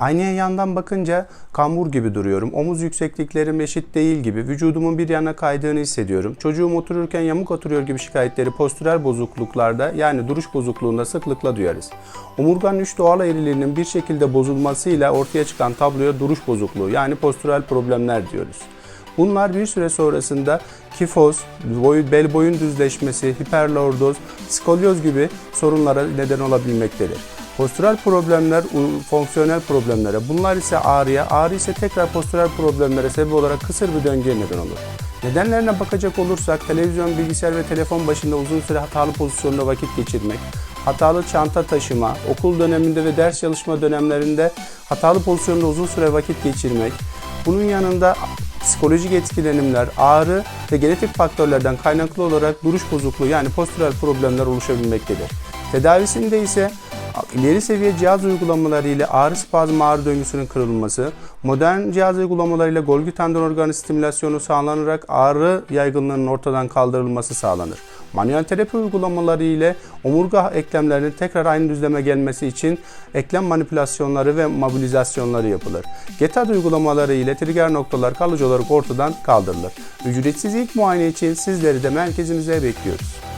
Aynaya yandan bakınca kambur gibi duruyorum. Omuz yüksekliklerim eşit değil gibi. Vücudumun bir yana kaydığını hissediyorum. Çocuğum otururken yamuk oturuyor gibi şikayetleri postürel bozukluklarda yani duruş bozukluğunda sıklıkla duyarız. Omurganın üç doğal eğriliğinin bir şekilde bozulmasıyla ortaya çıkan tabloya duruş bozukluğu yani postürel problemler diyoruz. Bunlar bir süre sonrasında kifoz, boy, bel boyun düzleşmesi, hiperlordoz, skolyoz gibi sorunlara neden olabilmektedir. Postürel problemler fonksiyonel problemlere, bunlar ise ağrıya, ağrı ise tekrar postürel problemlere sebep olarak kısır bir döngüye neden olur. Nedenlerine bakacak olursak televizyon, bilgisayar ve telefon başında uzun süre hatalı pozisyonda vakit geçirmek, hatalı çanta taşıma, okul döneminde ve ders çalışma dönemlerinde hatalı pozisyonda uzun süre vakit geçirmek, bunun yanında psikolojik etkilenimler, ağrı ve genetik faktörlerden kaynaklı olarak duruş bozukluğu yani postürel problemler oluşabilmektedir. Tedavisinde ise ileri seviye cihaz uygulamaları ile ağrı spazm ağrı döngüsünün kırılması, modern cihaz uygulamaları ile Golgi tendon organı stimülasyonu sağlanarak ağrı yaygınlığının ortadan kaldırılması sağlanır. Manuel terapi uygulamaları ile omurga eklemlerinin tekrar aynı düzleme gelmesi için eklem manipülasyonları ve mobilizasyonları yapılır. GETAD uygulamaları ile trigger noktalar kalıcı olarak ortadan kaldırılır. Ücretsiz ilk muayene için sizleri de merkezimize bekliyoruz.